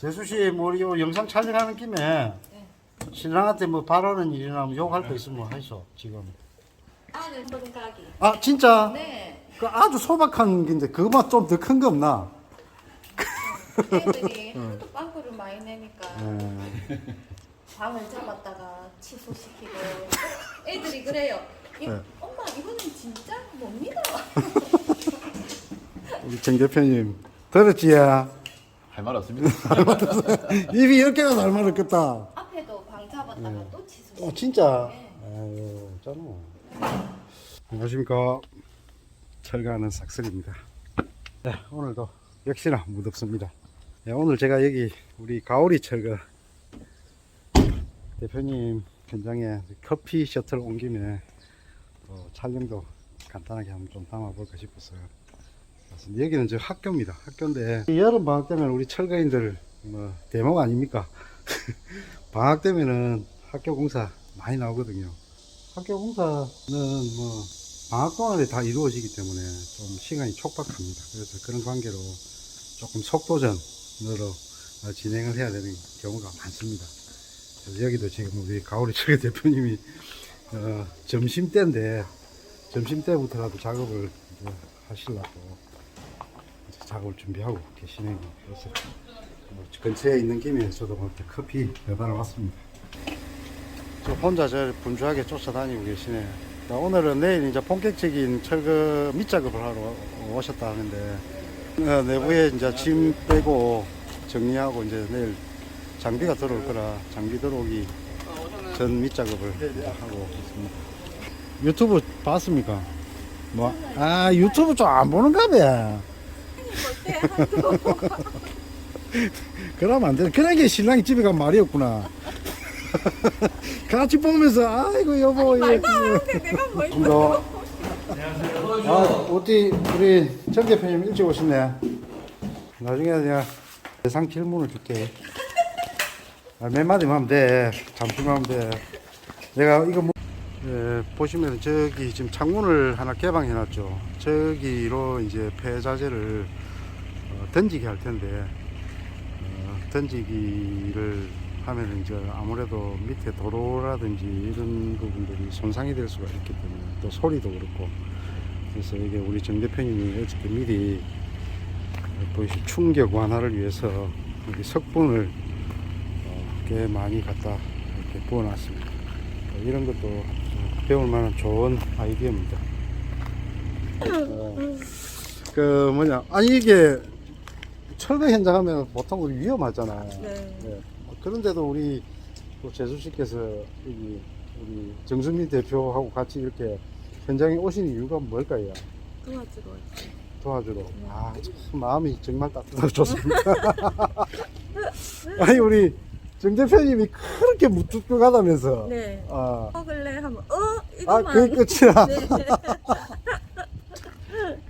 재수 씨, 뭐, 이 영상 촬영하는 김에 신랑한테 뭐 바라는 일이나 뭐 욕할 거 있으면 하이소, 지금. 아는 똥가기. 아, 진짜? 네. 그 아주 소박한 긴데, 그거만 좀 더 큰 거 없나? 애들이 하도 빵꾸를 많이 내니까 예. 방을 잡았다가 취소시키고 애들이 그래요. 이, 네. 엄마 이거는 진짜 못 믿어. 우리 정 대표님, 들었지? 야? 할 말 없습니다. 입이 10개가 닮말았겠다 앞에도 방 잡았다가 또 취소. 어, 진짜? 네. 아유. 안녕하십니까. 철가는 싹쓸입니다. 네, 오늘도 역시나 무덥습니다. 네, 오늘 제가 여기 우리 가오리 철거 대표님 현장에 커피 셔틀 온 김에 또 촬영도 간단하게 한번 좀 담아볼까 싶었어요. 여기는 저 학교입니다. 학교인데 여름 방학 되면 우리 철거인들 뭐 대목 아닙니까? 방학 되면은 학교 공사 많이 나오거든요. 학교 공사는 뭐 방학 동안에 다 이루어지기 때문에 좀 시간이 촉박합니다. 그래서 그런 관계로 조금 속도전으로 어, 진행을 해야 되는 경우가 많습니다. 여기도 지금 우리 가오리 철거 대표님이 어, 점심 때인데 점심 때부터라도 작업을 하시려고 작업을 준비하고 계시네요. 그래서 뭐 근처에 있는 김에 저도 이렇게 커피 배달을 왔습니다. 저 혼자 저 분주하게 쫓아다니고 계시네. 자, 오늘은 내일 이제 본격적인 철거 밑작업을 하러 오셨다 하는데 어, 내부에 이제 짐 빼고 정리하고 이제 내일 장비가 들어올 거라 장비 들어오기 전 밑작업을 하고 있습니다. 유튜브 봤습니까? 뭐, 아, 유튜브 좀 안 보는가 봐. 그러면 안 돼. 그러게 신랑이 집에 가면 말이 없구나. 같이 보면서, 아이고, 여보. 말도 안 하는데 내가 뭘. 안녕하세요. 아, 어디, 우리 정 대표님 일찍 오셨네. 나중에 내가 예상 질문을 줄게. 아, 몇 마디만 하면 돼. 잠시만 하면 돼. 내가 이거 뭐, 예, 보시면 저기 지금 창문을 하나 개방해 놨죠. 저기로 이제 폐자재를 어, 던지게 할 텐데, 어, 던지기를 하면 이제 아무래도 밑에 도로라든지 이런 부분들이 손상이 될 수가 있기 때문에 또 소리도 그렇고 그래서 이게 우리 정 대표님이 어저께 미리 보이시 충격 완화를 위해서 여기 석분을 어, 꽤 많이 갖다 이렇게 부어놨습니다. 어, 이런 것도 배울 만한 좋은 아이디어입니다. 어, 그 뭐냐 아니 이게 철거 현장 하면 보통 우리 위험하잖아요. 네. 네. 그런데도 우리 또 재수 씨께서 여기 우리 정수민 대표하고 같이 이렇게 현장에 오신 이유가 뭘까요? 도와주러 도와주러. 아, 참 마음이 정말 따뜻하고 좋습니다. 아니 우리 정 대표님이 그렇게 무뚝뚝하다면서. 네. 아, 먹을래 하면 어 아, 이거만. 그게 끝이야. 네.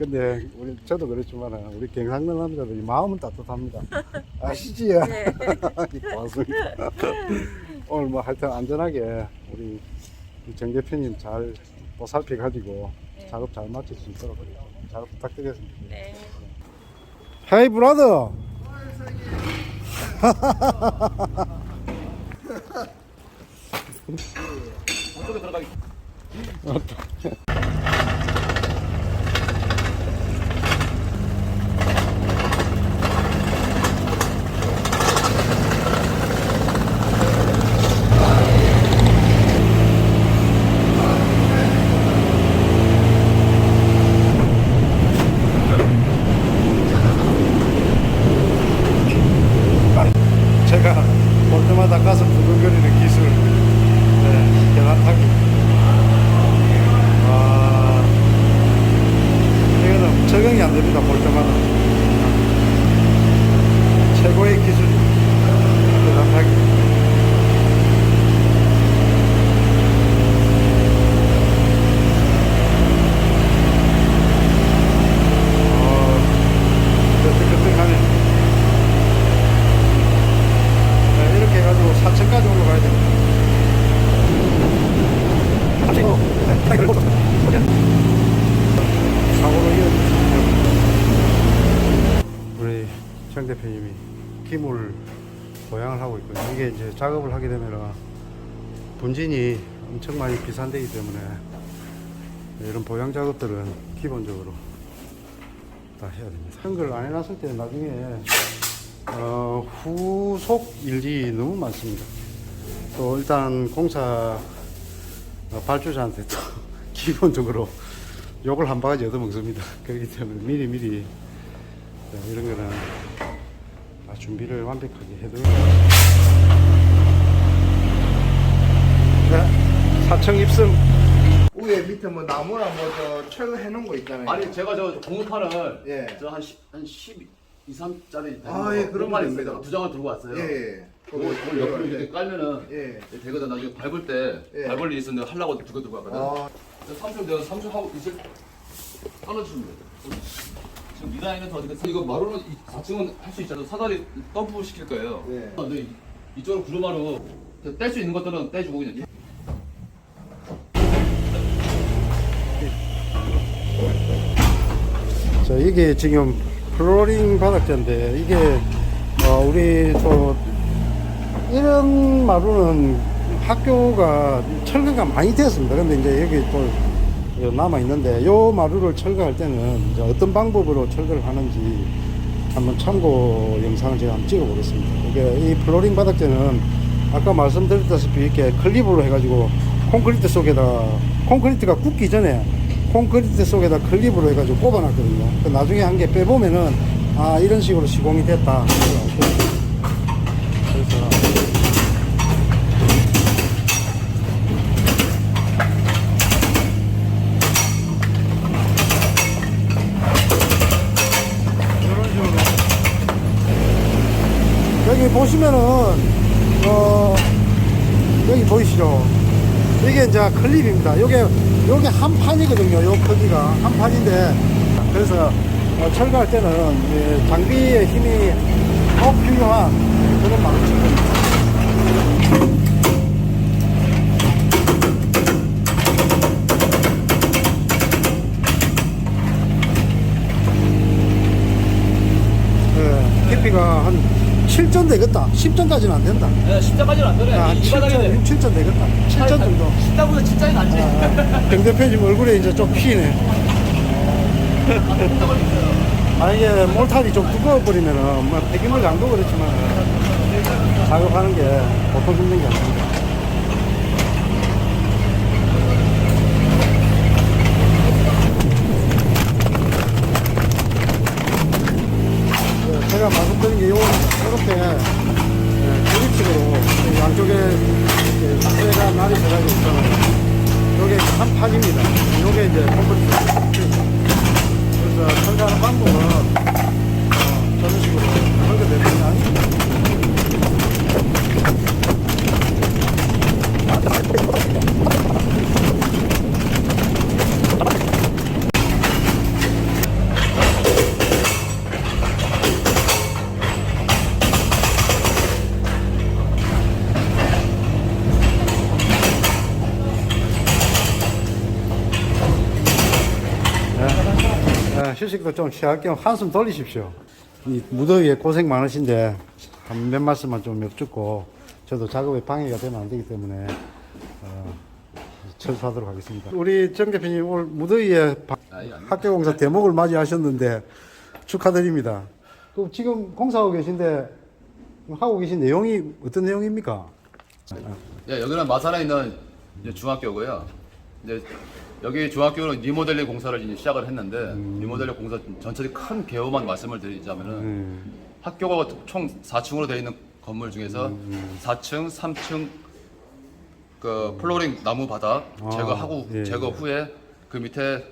근데 우리 저도 그렇지만 우리 경상도 남자들이 마음은 따뜻합니다. 아시지요? 네. 고맙습니다. 오늘 뭐 하여튼 안전하게 우리 정 대표님 잘 보살펴 가지고 네. 작업 잘 마칠 수 있도록 잘 부탁드리겠습니다. 네. Hey brother. 제가 볼 때마다 가슴 두근거리는 기술. 네, 계란 타기. 와, 이거는 적응이 안 됩니다. 볼 때마다. 최고의 기술. 계란 타기. 어, 뜨뜻뜨뜻하네. 네, 이렇게 해가지고 4층까지 올라가야 됩니다. 사고로 이어졌습니다. 우리 정 대표님이 기물 이게 이제 작업을 하게 되면 분진이 엄청 많이 비산되기 때문에 이런 보양 작업들은 기본적으로 다 해야 됩니다. 한걸 안 해놨을 때 나중에 어, 후속 일이 너무 많습니다. 또 일단 공사 어, 발주자한테 또 기본적으로 욕을 한 바가지 얻어먹습니다. 그렇기 때문에 미리 미리 자, 이런 거는 다 준비를 완벽하게 해두고 네, 사청 입승 위에 밑에 뭐 나무나 뭐저 철거 해놓은 거 있잖아요. 아니 제가 저 공판을 예. 저한 10, 한 12, 2, 3짜리 아, 예, 그런 겁니다. 있어요. 두 장을 들고 왔어요. 예, 예. 그거 그걸 옆으로 이렇게 깔면은 예. 되거든 나중에 밟을 때 예. 밟을 일 있었는데 하려고 두개 들고 왔거든. 아, 삼촌 내가 삼촌 하고 있을 떨어지면 돼. 지금 이 라인은 더 어디가 이거 마루는 4층은 할 수 있잖아. 사다리 덤프 시킬 거예요. 예. 아, 근데 이- 이쪽으로 구르마로 뗄수 있는 것들은 떼주고 그냥 자, 이게 지금 플로링 바닥재인데 이게 어, 우리 또 이런 마루는 학교가 철거가 많이 되었습니다. 근데 이제 여기 또 남아 있는데 요 마루를 철거할 때는 어떤 방법으로 철거를 하는지 한번 참고 영상을 제가 한번 찍어 보겠습니다. 이게 이 플로링 바닥재는 아까 말씀드렸다시피 이렇게 클립으로 해가지고 콘크리트 속에다 콘크리트가 굳기 전에 콘크리트 속에다 클립으로 해가지고 꼽아놨거든요. 그 나중에 한 개 빼보면은 아 이런 식으로 시공이 됐다. 여기 보시면은 어 여기 보이시죠? 이게 이제 클립입니다. 요게 요게 한 판이거든요. 요 크기가 한 판인데 그래서 어, 철거할 때는 예, 장비의 힘이 꼭 필요한 그런 방식입니다. 예, 깊이가 한 7전 되겠다. 10전까지는 안 된다. 네, 십자까지는 안 되네. 아, 7전, 6, 7전 되겠다. 7전 정도. 십자보다 진짜이 낫지. 강 대표님 얼굴에 이제 좀 피네. 아, 이게 몰탈이 좀 두꺼워버리면은, 뭐, 폐기물 양도 그렇지만, 작업하는 게 보통 힘든 게 아닙니다. 네, 제가 말씀드린 게 요, 이렇게, 네, 조립식으로 양쪽에 이렇게 쇠가 날이 들어가고 있잖아요. 요게 한 판입니다. 요게 이제 콘크리트. 그래서 철거하는 방법은, 어, 저런 식으로 설계되는 아니 네, 휴식도 좀 취할 겸 한숨 돌리십시오. 이 무더위에 고생 많으신데 한 몇 말씀만 좀 여쭙고 저도 작업에 방해가 되면 안 되기 때문에 어, 철수하도록 하겠습니다. 우리 정 대표님 오늘 무더위에 바-. 학교공사 대목을 맞이하셨는데 축하드립니다. 그 지금 공사하고 계신데 하고 계신 내용이 어떤 내용입니까? 예, 여기는 마산에 있는 중학교고요. 이제 여기 중학교는 리모델링 공사를 이제 시작을 했는데 리모델링 공사 전체적인 큰 개요만 말씀을 드리자면은 음, 학교가 총 4층으로 되어 있는 건물 중에서 4층, 3층 그 플로링 나무 바닥 아, 제거하고 예, 제거 예. 후에 그 밑에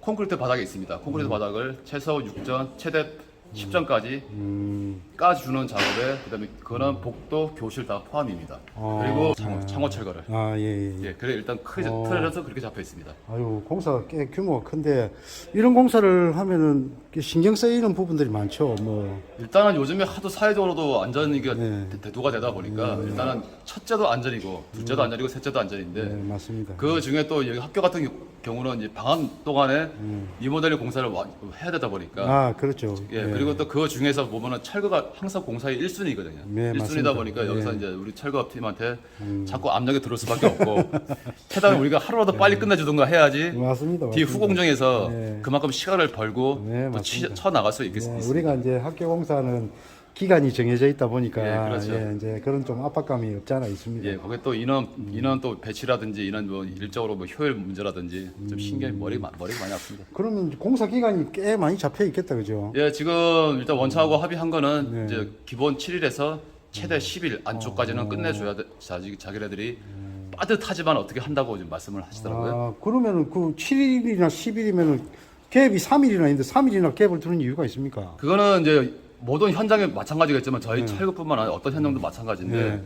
콘크리트 바닥이 있습니다. 콘크리트 바닥을 최소 6전, 최대 10전까지 음, 까주는 작업에 그다음에 그런 복도, 교실 다 포함입니다. 어, 그리고 창호, 네. 창호 철거를. 아, 예, 예. 예, 그래 일단 크게 어. 틀어져서 그렇게 잡혀 있습니다. 아유, 공사가 꽤 규모가 큰데, 이런 공사를 하면은 신경 쓰이는 부분들이 많죠. 뭐, 일단은 요즘에 하도 사회적으로도 안전이 게 네. 대두가 되다 보니까 일단은 첫째도 안전이고 둘째도 안전이고 셋째도 안전인데 네, 맞습니다. 그 중에 또 여기 학교 같은 경우는 이제 방학 동안에 리모델링 공사를 와- 해야 되다 보니까 아, 그렇죠. 예, 그리고 또그 중에서 보면은 철거가 항상 공사의 1순위거든요. 네, 1순위다 맞습니다. 보니까 여기서 네. 이제 우리 철거업 팀한테 자꾸 압력이 들을 수밖에 없고 최대한 우리가 하루라도 빨리 끝내주든가 해야지 맞습니다. 뒤 맞습니다. 후공정에서 네. 그만큼 시간을 벌고 네, 또 치, 맞습니다. 쳐 나갈 수 있겠, 네, 있습니다. 우리가 이제 학교 공사는 기간이 정해져 있다 보니까 예, 그렇죠. 예, 이제 그런 좀 압박감이 없지 않아 있습니다. 예, 거기에 또 인원 인원 또 배치라든지 인원 뭐 일적으로 뭐 효율 문제라든지 좀 신경 머리 가 머리가 많이 아픕니다. 그러면 공사 기간이 꽤 많이 잡혀 있겠다, 그죠? 예, 지금 일단 원차하고 합의한 거는 네. 이제 기본 7일에서 최대 10일 안쪽까지는 끝내줘야 돼. 자기 자기네들이 빠듯하지만 어떻게 한다고 지금 말씀을 하시더라고요. 아, 그러면은 그 7일이나 10일이면은 갭이 3일이나 있는데 3일이나 갭을 두는 이유가 있습니까? 그거는 이제 모든 현장에 마찬가지겠지만 저희 철거뿐만 아니라 어떤 현장도 마찬가지인데 네.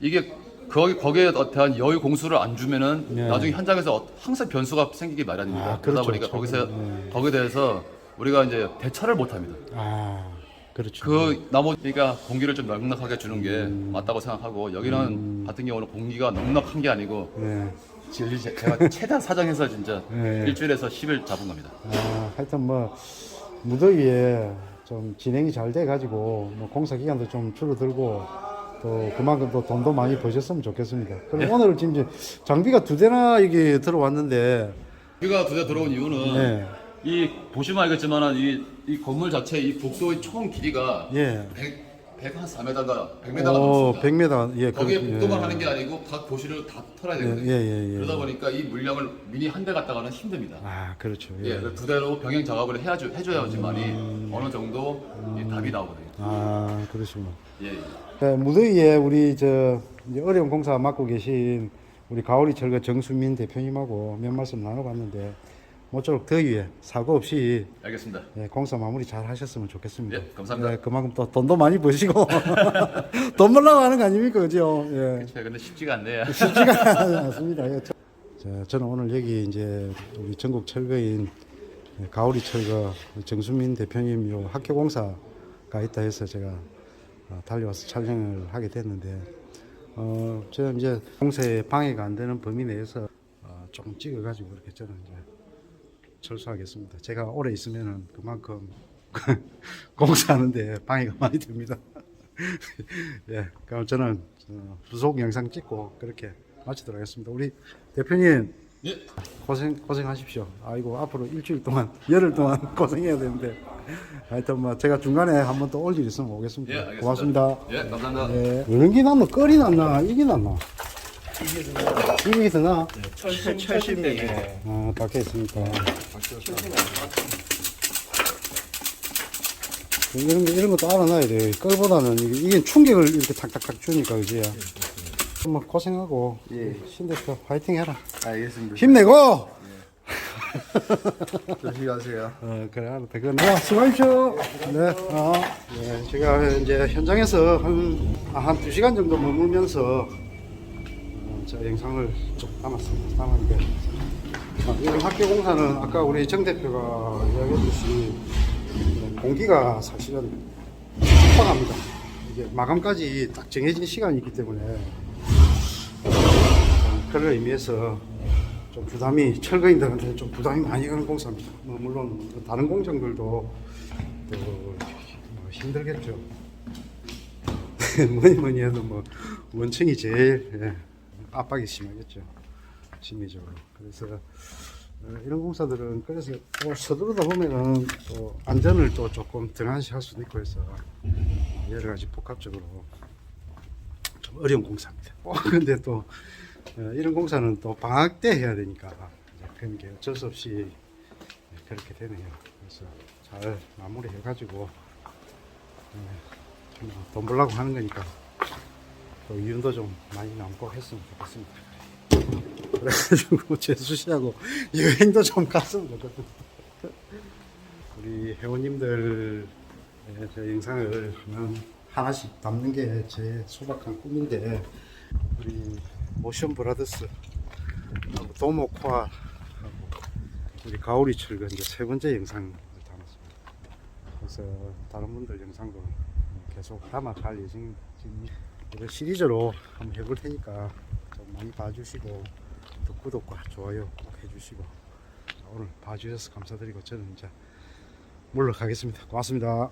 이게 거기 거기에 대한 여유 공수를 안 주면은 네. 나중에 현장에서 어- 항상 변수가 생기기 마련입니다. 아, 그러다 그렇죠. 보니까 거기서 네. 거기에 대해서 우리가 이제 대처를 못 합니다. 아, 그렇죠. 그 나머지가 공기를 좀 넉넉하게 주는 게 맞다고 생각하고 여기는 같은 경우는 공기가 넉넉한 게 아니고 네. 제가 최대한 사정해서 진짜 네. 일주일에서 10일 잡은 겁니다. 아, 하여튼 뭐 무더위에 좀 진행이 잘 돼 가지고 뭐 공사 기간도 좀 줄어들고 또 그만큼 또 돈도 많이 버셨으면 좋겠습니다. 그럼 네. 오늘 지금 이제 장비가 두 대나 이게 들어왔는데 우리가 두대 들어온 이유는 네. 이 보시면 알겠지만은 이, 이 건물 자체 이 복도의 총 길이가 예. 100, 100한 4m가 100m가 오, 넘습니다. 100m. 예, 거기에 그렇- 복도만 예. 하는 게 아니고 각 도시를 다 털어야 예, 되거든요. 예, 예, 예. 그러다 보니까 이 물량을 미니 한 대 갖다가는 힘듭니다. 아, 그렇죠. 예, 예. 그두 대로 병행 작업을 해야죠, 해줘야지만이 어느 정도 이 답이 나오거든요. 아, 그러시구나. 예, 예. 네, 무더위에 우리 저 이제 어려운 공사 맡고 계신 우리 가오리 철거 정수민 대표님하고 몇 말씀 나눠봤는데 모쪼록 더위에 사고 없이 알겠습니다. 예, 공사 마무리 잘 하셨으면 좋겠습니다. 예, 감사합니다. 예, 그만큼 또 돈도 많이 버시고 돈 벌라고 하는 거 아닙니까, 그죠? 예. 예, 근데 쉽지가 않네요. 쉽지가 않습니다. 예, 저- 자, 저는 오늘 여기 이제 우리 전국 철거인 가오리 철거 정수민 대표님 요 학교 공사가 있다 해서 제가 어, 달려와서 촬영을 하게 됐는데 어, 저는 이제 공사에 방해가 안 되는 범위 내에서 어, 조금 찍어가지고 이렇게 저는 이제 철수하겠습니다. 제가 오래 있으면은 그만큼 공사하는데 방해가 많이 됩니다. 예, 그럼 저는 어, 후속 영상 찍고 그렇게 마치도록 하겠습니다. 우리 대표님 예, 고생 고생하십시오. 아이고 앞으로 일주일 동안 열흘 동안 고생해야 되는데 하여튼 뭐 제가 중간에 한번 또 올 일 있으면 오겠습니다. 예. 고맙습니다. 예, 감사합니다. 예, 어느 게? 끓이 낫나? 이게 낫나? 이게 더 나? 철심 철심되게. 아, 밖에 있으니까. 이런 거, 이런 것도 알아놔야 돼. 끌보다는 이게, 이게 충격을 이렇게 탁탁탁 주니까, 그지? 뭐 고생하고, 예. 신대표 화이팅 해라. 알겠습니다. 힘내고! 조심히 가세요. 어, 그래, 알았다. 그건 네, 수고하십시오. 네, 어, 네, 제가 이제 현장에서 한, 한두 시간 정도 머물면서, 어, 저 영상을 좀 담았습니다. 담았는데, 아, 이런 학교 공사는 아까 우리 정 대표가 이야기했듯이, 공기가 사실은 촉박합니다. 이게 마감까지 딱 정해진 시간이 있기 때문에, 어, 그런 의미에서 좀 부담이 철거인들한테 좀 부담이 많이 가는 공사입니다. 뭐 물론 다른 공정들도 또뭐 힘들겠죠. 뭐니 뭐니 해도 뭐 원청이 제일 예, 압박이 심하겠죠. 심리적으로. 그래서 어, 이런 공사들은 그래서 또 서두르다 보면은 또 안전을 또 조금 등한시할 수도 있고 해서 여러 가지 복합적으로 좀 어려운 공사입니다. 어, 근데 또 어, 이런 공사는 또 방학 때 해야 되니까 그런 게 어쩔 수 없이 그렇게 되네요. 그래서 잘 마무리 해가지고 어, 돈 벌라고 하는 거니까 또 이윤도 좀 많이 남고 했으면 좋겠습니다. 그래가지고 재수 씨하고 여행도 좀 갔으면 좋겠습니다. 우리 회원님들 저 영상을 하나씩 담는 게 제 소박한 꿈인데 우리 모션 브라더스 도모코아 우리 가오리 철거 이제 세 번째 영상을 담았습니다. 그래서 다른 분들 영상도 계속 담아갈 예정입니다. 이런 시리즈로 한번 해볼 테니까 좀 많이 봐주시고 또 구독과 좋아요 꼭 해주시고 오늘 봐주셔서 감사드리고 저는 이제 물러가겠습니다. 고맙습니다.